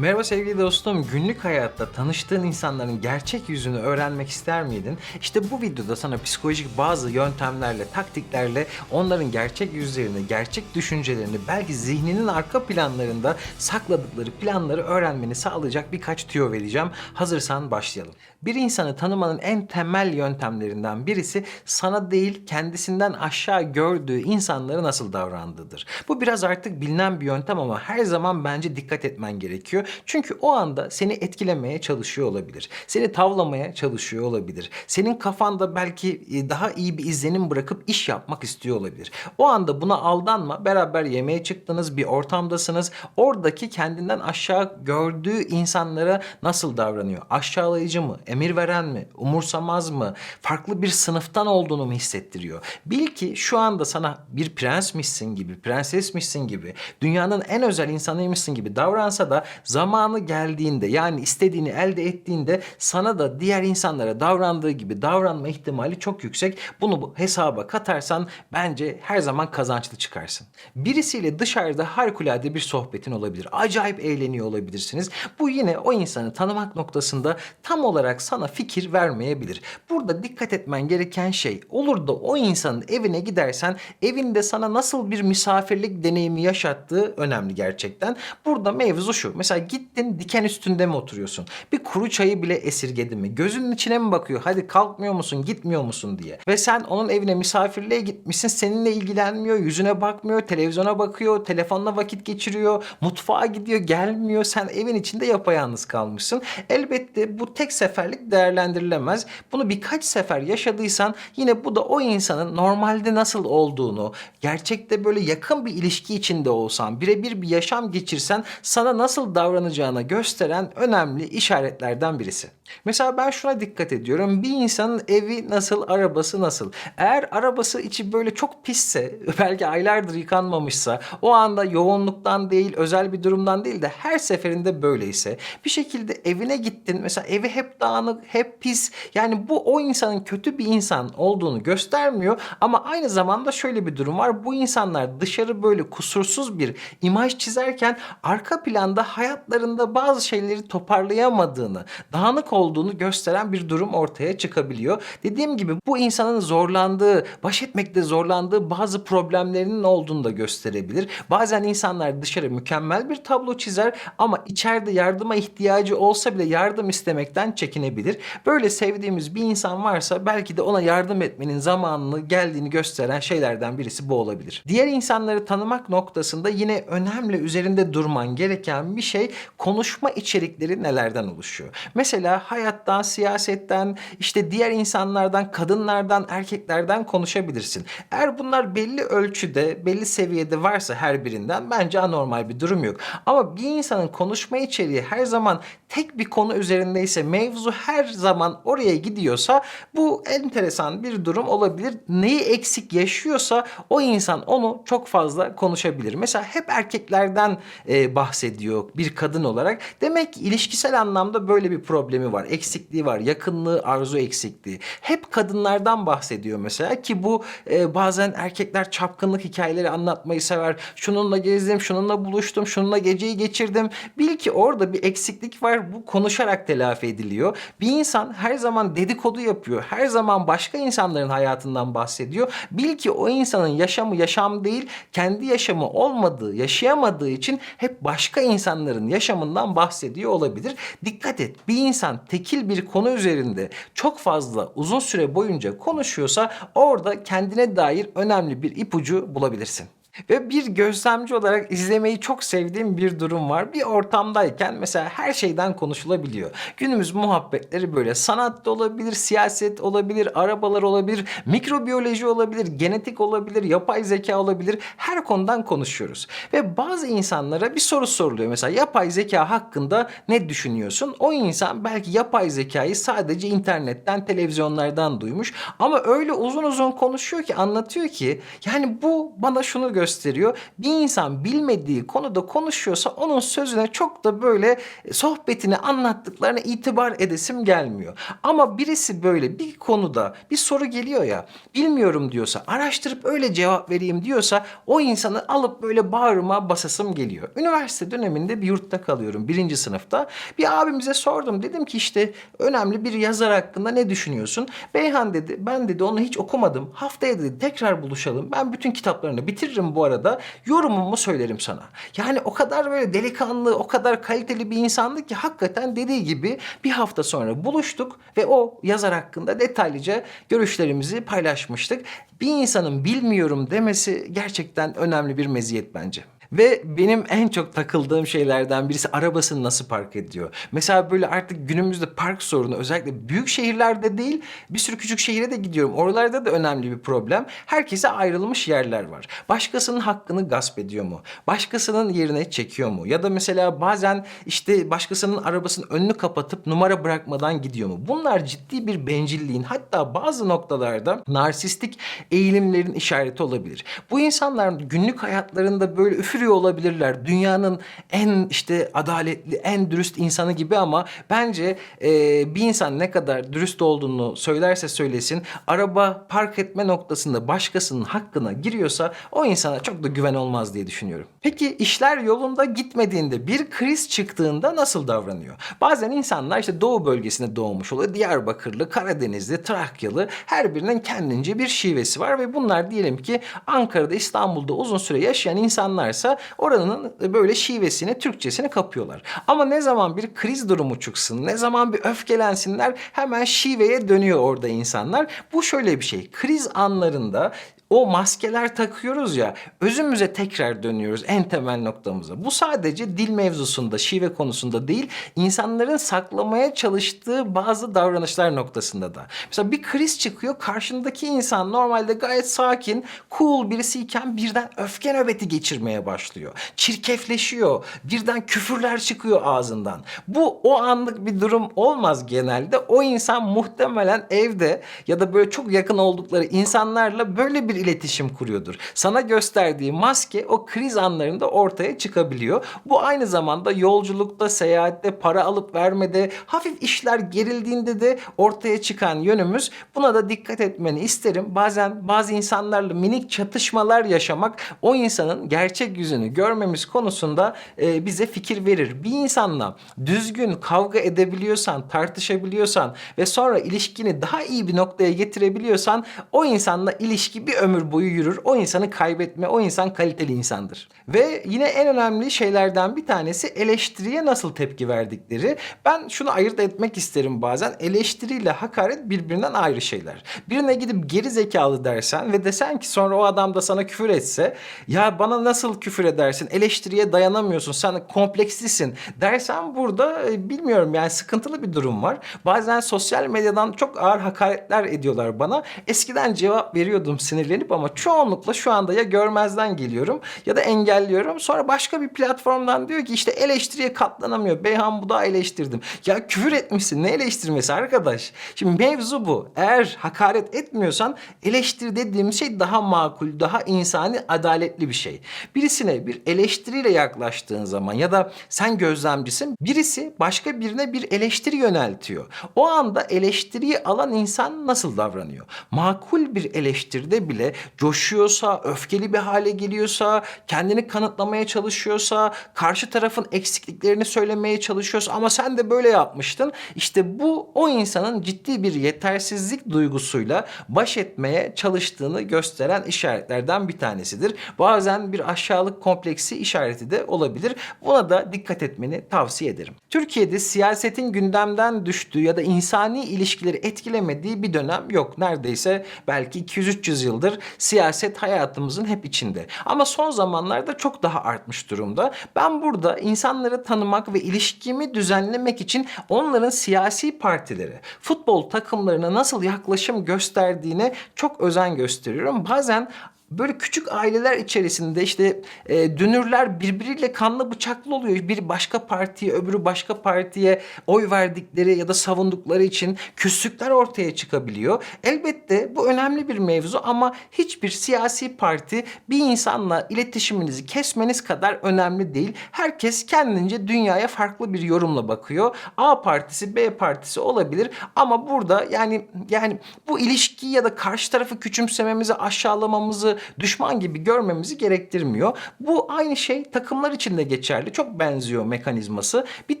Merhaba sevgili dostum. Günlük hayatta tanıştığın insanların gerçek yüzünü öğrenmek ister miydin? İşte bu videoda sana psikolojik bazı yöntemlerle, taktiklerle onların gerçek yüzlerini, gerçek düşüncelerini, belki zihninin arka planlarında sakladıkları planları öğrenmeni sağlayacak birkaç tüyo vereceğim. Hazırsan başlayalım. Bir insanı tanımanın en temel yöntemlerinden birisi sana değil kendisinden aşağı gördüğü insanlara nasıl davrandığıdır. Bu biraz artık bilinen bir yöntem ama her zaman bence dikkat etmen gerekiyor. Çünkü o anda seni etkilemeye çalışıyor olabilir. Seni tavlamaya çalışıyor olabilir. Senin kafanda belki e, daha iyi bir izlenim bırakıp iş yapmak istiyor olabilir. O anda buna aldanma. Beraber yemeğe çıktınız, bir ortamdasınız. Oradaki kendinden aşağı gördüğü insanlara nasıl davranıyor? Aşağılayıcı mı? Emir veren mi? Umursamaz mı? Farklı bir sınıftan olduğunu mu hissettiriyor? Bil ki şu anda sana bir prensmişsin gibi, prensesmişsin gibi, dünyanın en özel insanıymışsın gibi davransa da zamanı geldiğinde yani istediğini elde ettiğinde sana da diğer insanlara davrandığı gibi davranma ihtimali çok yüksek. Bunu bu hesaba katarsan bence her zaman kazançlı çıkarsın. Birisiyle dışarıda harikulade bir sohbetin olabilir. Acayip eğleniyor olabilirsiniz. Bu yine o insanı tanımak noktasında tam olarak sana fikir vermeyebilir. Burada dikkat etmen gereken şey olur da o insanın evine gidersen evinde sana nasıl bir misafirlik deneyimi yaşattığı önemli gerçekten. Burada mevzu şu. Mesela gittin diken üstünde mi oturuyorsun? Bir kuru çayı bile esirgedi mi? Gözünün içine mi bakıyor? Hadi kalkmıyor musun, gitmiyor musun diye. Ve sen onun evine misafirliğe gitmişsin. Seninle ilgilenmiyor, yüzüne bakmıyor, televizyona bakıyor, telefonla vakit geçiriyor, mutfağa gidiyor, gelmiyor. Sen evin içinde yapayalnız kalmışsın. Elbette bu tek seferlik değerlendirilemez. Bunu birkaç sefer yaşadıysan yine bu da o insanın normalde nasıl olduğunu, gerçekte böyle yakın bir ilişki içinde olsan, birebir bir yaşam geçirsen sana nasıl davranacağına gösteren önemli işaretlerden birisi. Mesela ben şuna dikkat ediyorum. Bir insanın evi nasıl, arabası nasıl? Eğer arabası içi böyle çok pisse, belki aylardır yıkanmamışsa, o anda yoğunluktan değil, özel bir durumdan değil de her seferinde böyleyse, bir şekilde evine gittin, mesela evi hep dağınık, hep pis. Yani bu o insanın kötü bir insan olduğunu göstermiyor ama aynı zamanda şöyle bir durum var. Bu insanlar dışarı böyle kusursuz bir imaj çizerken arka planda hayatlarında bazı şeyleri toparlayamadığını, dağınık olduğunu gösteren bir durum ortaya çıkabiliyor. Dediğim gibi bu insanın zorlandığı, baş etmekte zorlandığı bazı problemlerinin olduğunu da gösterebilir. Bazen insanlar dışarı mükemmel bir tablo çizer ama içeride yardıma ihtiyacı olsa bile yardım istemekten çekinebilir. Böyle sevdiğimiz bir insan varsa belki de ona yardım etmenin zamanını geldiğini gösteren şeylerden birisi bu olabilir. Diğer insanları tanımak noktasında yine önemli üzerinde durman gereken bir şey konuşma içerikleri nelerden oluşuyor. Mesela hayattan, siyasetten, işte diğer insanlardan, kadınlardan, erkeklerden konuşabilirsin. Eğer bunlar belli ölçüde, belli seviyede varsa her birinden bence anormal bir durum yok. Ama bir insanın konuşma içeriği her zaman tek bir konu üzerindeyse, mevzu her zaman oraya gidiyorsa bu enteresan bir durum olabilir. Neyi eksik yaşıyorsa o insan onu çok fazla konuşabilir. Mesela hep erkeklerden e, bahsediyor bir kadın olarak. Demek ki ilişkisel anlamda böyle bir problemi var. Eksikliği var. Yakınlığı, arzu eksikliği. Hep kadınlardan bahsediyor mesela ki bu e, bazen erkekler çapkınlık hikayeleri anlatmayı sever. Şununla gezdim, şununla buluştum, şununla geceyi geçirdim. Bil ki orada bir eksiklik var. Bu konuşarak telafi ediliyor. Bir insan her zaman dedikodu yapıyor. Her zaman başka insanların hayatından bahsediyor. Bil ki o insanın yaşamı yaşam değil, kendi yaşamı olmadığı, yaşayamadığı için hep başka insanların yaşamından bahsediyor olabilir. Dikkat et. Bir insan tekil bir konu üzerinde çok fazla uzun süre boyunca konuşuyorsa orada kendine dair önemli bir ipucu bulabilirsin. Ve bir gözlemci olarak izlemeyi çok sevdiğim bir durum var. Bir ortamdayken mesela her şeyden konuşulabiliyor. Günümüz muhabbetleri böyle. Sanat da olabilir, siyaset olabilir, arabalar olabilir, mikrobiyoloji olabilir, genetik olabilir, yapay zeka olabilir. Her konudan konuşuyoruz. Ve bazı insanlara bir soru soruluyor. Mesela yapay zeka hakkında ne düşünüyorsun? O insan belki yapay zekayı sadece internetten, televizyonlardan duymuş. Ama öyle uzun uzun konuşuyor ki, anlatıyor ki yani bu bana şunu gösteriyor gösteriyor. Bir insan bilmediği konuda konuşuyorsa onun sözüne çok da böyle e, sohbetini anlattıklarına itibar edesim gelmiyor. Ama birisi böyle bir konuda bir soru geliyor ya bilmiyorum diyorsa araştırıp öyle cevap vereyim diyorsa o insanı alıp böyle bağrıma basasım geliyor. Üniversite döneminde bir yurtta kalıyorum birinci sınıfta. Bir abimize sordum dedim ki işte önemli bir yazar hakkında ne düşünüyorsun? Beyhan dedi ben dedi onu hiç okumadım. Haftaya dedi tekrar buluşalım. Ben bütün kitaplarını bitiririm bu arada. Yorumumu söylerim sana. Yani o kadar böyle delikanlı, o kadar kaliteli bir insandı ki hakikaten dediği gibi bir hafta sonra buluştuk ve o yazar hakkında detaylıca görüşlerimizi paylaşmıştık. Bir insanın bilmiyorum demesi gerçekten önemli bir meziyet bence. Ve benim en çok takıldığım şeylerden birisi arabasını nasıl park ediyor. Mesela böyle artık günümüzde park sorunu özellikle büyük şehirlerde değil bir sürü küçük şehire de gidiyorum. Oralarda da önemli bir problem. Herkese ayrılmış yerler var. Başkasının hakkını gasp ediyor mu? Başkasının yerine çekiyor mu? Ya da mesela bazen işte başkasının arabasının önünü kapatıp numara bırakmadan gidiyor mu? Bunlar ciddi bir bencilliğin hatta bazı noktalarda narsistik eğilimlerin işareti olabilir. Bu insanlar günlük hayatlarında böyle üfürüyor olabilirler. Dünyanın en işte adaletli, en dürüst insanı gibi ama bence e, bir insan ne kadar dürüst olduğunu söylerse söylesin araba park etme noktasında başkasının hakkına giriyorsa o insana çok da güven olmaz diye düşünüyorum. Peki işler yolunda gitmediğinde bir kriz çıktığında nasıl davranıyor? Bazen insanlar işte doğu bölgesinde doğmuş oluyor. Diyarbakırlı, Karadenizli, Trakyalı her birinin kendince bir şivesi var ve bunlar diyelim ki Ankara'da, İstanbul'da uzun süre yaşayan insanlarsa oranın böyle şivesini, Türkçesini kapıyorlar. Ama ne zaman bir kriz durumu çıksın, ne zaman bir öfkelensinler hemen şiveye dönüyor orada insanlar. Bu şöyle bir şey. Kriz anlarında o maskeler takıyoruz ya özümüze tekrar dönüyoruz en temel noktamıza. Bu sadece dil mevzusunda, şive konusunda değil, insanların saklamaya çalıştığı bazı davranışlar noktasında da. Mesela bir kriz çıkıyor, karşındaki insan normalde gayet sakin, cool birisiyken birden öfke nöbeti geçirmeye başlıyor. Çirkefleşiyor, birden küfürler çıkıyor ağzından. Bu o anlık bir durum olmaz genelde. O insan muhtemelen evde ya da böyle çok yakın oldukları insanlarla böyle bir iletişim kuruyordur. Sana gösterdiği maske o kriz anlarında ortaya çıkabiliyor. Bu aynı zamanda yolculukta, seyahatte, para alıp vermede, hafif işler gerildiğinde de ortaya çıkan yönümüz. Buna da dikkat etmeni isterim. Bazen bazı insanlarla minik çatışmalar yaşamak o insanın gerçek yüzünü görmemiz konusunda e, bize fikir verir. Bir insanla düzgün kavga edebiliyorsan, tartışabiliyorsan ve sonra ilişkini daha iyi bir noktaya getirebiliyorsan o insanla ilişki bir ömür boyu yürür. O insanı kaybetme, o insan kaliteli insandır. Ve yine en önemli şeylerden bir tanesi eleştiriye nasıl tepki verdikleri. Ben şunu ayırt etmek isterim bazen. Eleştiriyle hakaret birbirinden ayrı şeyler. Birine gidip geri zekalı dersen ve desen ki sonra o adam da sana küfür etse ya bana nasıl küfür edersin? Eleştiriye dayanamıyorsun. Sen komplekslisin dersen burada e, bilmiyorum yani sıkıntılı bir durum var. Bazen sosyal medyadan çok ağır hakaretler ediyorlar bana. Eskiden cevap veriyordum sinirlenip ama çoğunlukla şu anda ya görmezden geliyorum ya da engelliyorum. Sonra başka bir platformdan diyor ki işte eleştiriye katlanamıyor. Beyhan bu da eleştirdim. Ya küfür etmişsin ne eleştirmesi arkadaş? Şimdi mevzu bu. Eğer hakaret etmiyorsan eleştiri dediğimiz şey daha makul, daha insani, adaletli bir şey. Birisine bir eleştiriyle yaklaştığın zaman ya da sen gözlemcisin birisi başka birine bir eleştiri yöneltiyor. O anda eleştiriyi alan insan nasıl davranıyor? Makul bir eleştiride bile coşuyorsa, öfkeli bir hale geliyorsa, kendini kanıtlamaya çalışıyorsa, karşı tarafın eksikliklerini söylemeye çalışıyorsa ama sen de böyle yapmıştın. İşte bu o insanın ciddi bir yetersizlik duygusuyla baş etmeye çalıştığını gösteren işaretlerden bir tanesidir. Bazen bir aşağılık kompleksi işareti de olabilir. Buna da dikkat etmeni tavsiye ederim. Türkiye'de siyasetin gündemden düştüğü ya da insani ilişkileri etkilemediği bir dönem yok. Neredeyse belki 200-300 yıldır siyaset hayatımızın hep içinde. Ama son zamanlarda çok daha artmış durumda. Ben burada insanları tanımak ve ilişkimi düzenlemek için onların siyasi partileri, futbol takımlarına nasıl yaklaşım gösterdiğine çok özen gösteriyorum. Bazen böyle küçük aileler içerisinde işte e, dünürler birbiriyle kanlı bıçaklı oluyor. Biri başka partiye, öbürü başka partiye oy verdikleri ya da savundukları için küslükler ortaya çıkabiliyor. Elbette bu önemli bir mevzu ama hiçbir siyasi parti bir insanla iletişiminizi kesmeniz kadar önemli değil. Herkes kendince dünyaya farklı bir yorumla bakıyor. A partisi, B partisi olabilir ama burada yani yani bu ilişkiyi ya da karşı tarafı küçümsememizi, aşağılamamızı, düşman gibi görmemizi gerektirmiyor. Bu aynı şey takımlar için de geçerli. Çok benziyor mekanizması. Bir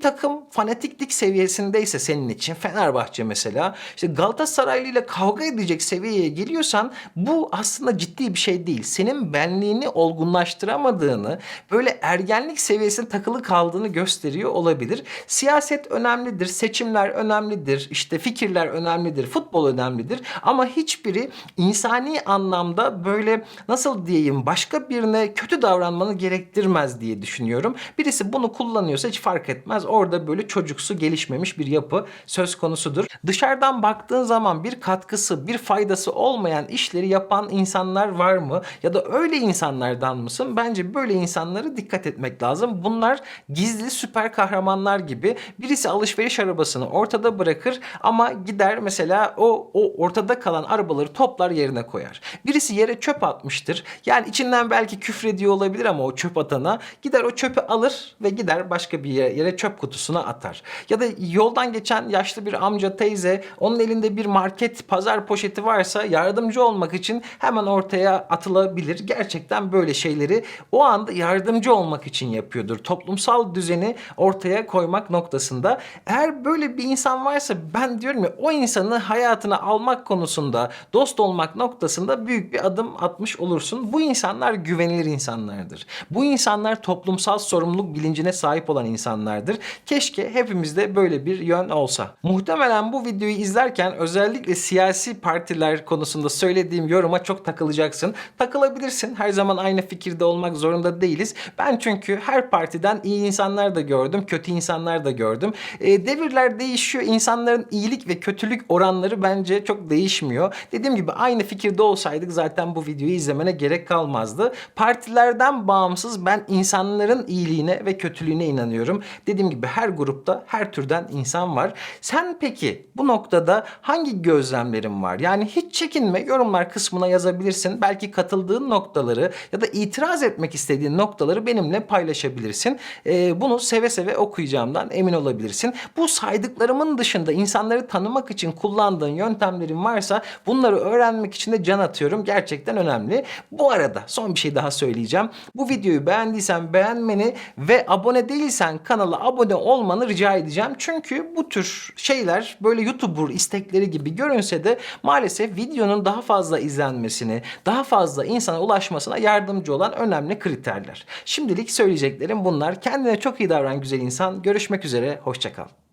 takım fanatiklik seviyesindeyse senin için Fenerbahçe mesela işte Galatasaraylı ile kavga edecek seviyeye geliyorsan bu aslında ciddi bir şey değil. Senin benliğini olgunlaştıramadığını, böyle ergenlik seviyesine takılı kaldığını gösteriyor olabilir. Siyaset önemlidir, seçimler önemlidir, işte fikirler önemlidir, futbol önemlidir ama hiçbiri insani anlamda böyle nasıl diyeyim başka birine kötü davranmanı gerektirmez diye düşünüyorum. Birisi bunu kullanıyorsa hiç fark etmez. Orada böyle çocuksu gelişmemiş bir yapı söz konusudur. Dışarıdan baktığın zaman bir katkısı, bir faydası olmayan işleri yapan insanlar var mı? Ya da öyle insanlardan mısın? Bence böyle insanlara dikkat etmek lazım. Bunlar gizli süper kahramanlar gibi. Birisi alışveriş arabasını ortada bırakır ama gider mesela o, o ortada kalan arabaları toplar yerine koyar. Birisi yere çöp atmıştır. Yani içinden belki küfrediyor olabilir ama o çöp atana gider o çöpü alır ve gider başka bir yere, yere çöp kutusuna atar. Ya da yoldan geçen yaşlı bir amca teyze onun elinde bir market pazar poşeti varsa yardımcı olmak için hemen ortaya atılabilir. Gerçekten böyle şeyleri o anda yardımcı olmak için yapıyordur. Toplumsal düzeni ortaya koymak noktasında. Eğer böyle bir insan varsa ben diyorum ya o insanı hayatına almak konusunda dost olmak noktasında büyük bir adım atmış olursun. Bu insanlar güvenilir insanlardır. Bu insanlar toplumsal sorumluluk bilincine sahip olan insanlardır. Keşke hepimizde böyle bir yön olsa. Muhtemelen bu videoyu izlerken özellikle siyasi partiler konusunda söylediğim yoruma çok takılacaksın. Takılabilirsin. Her zaman aynı fikirde olmak zorunda değiliz. Ben çünkü her partiden iyi insanlar da gördüm, kötü insanlar da gördüm. E, devirler değişiyor. İnsanların iyilik ve kötülük oranları bence çok değişmiyor. Dediğim gibi aynı fikirde olsaydık zaten bu videoyu izlemene gerek kalmazdı. Partilerden bağımsız ben insanların iyiliğine ve kötülüğüne inanıyorum. Dediğim gibi her grupta her türden insan var. Sen peki bu noktada hangi gözlemlerin var? Yani hiç çekinme yorumlar kısmına yazabilirsin. Belki katıldığın noktaları ya da itiraz etmek istediğin noktaları benimle paylaşabilirsin. Ee, bunu seve seve okuyacağımdan emin olabilirsin. Bu saydıklarımın dışında insanları tanımak için kullandığın yöntemlerin varsa bunları öğrenmek için de can atıyorum. Gerçekten önemli. Bu arada son bir şey daha söyleyeceğim. Bu videoyu beğendiysen beğenmeni ve abone değilsen kanala abone olmanı rica edeceğim. Çünkü bu tür şeyler böyle YouTuber istekleri gibi görünse de maalesef videonun daha fazla izlenmesini, daha fazla insana ulaşmasına yardımcı olan önemli kriterler. Şimdilik söyleyeceklerim bunlar. Kendine çok iyi davran güzel insan. Görüşmek üzere, hoşçakal.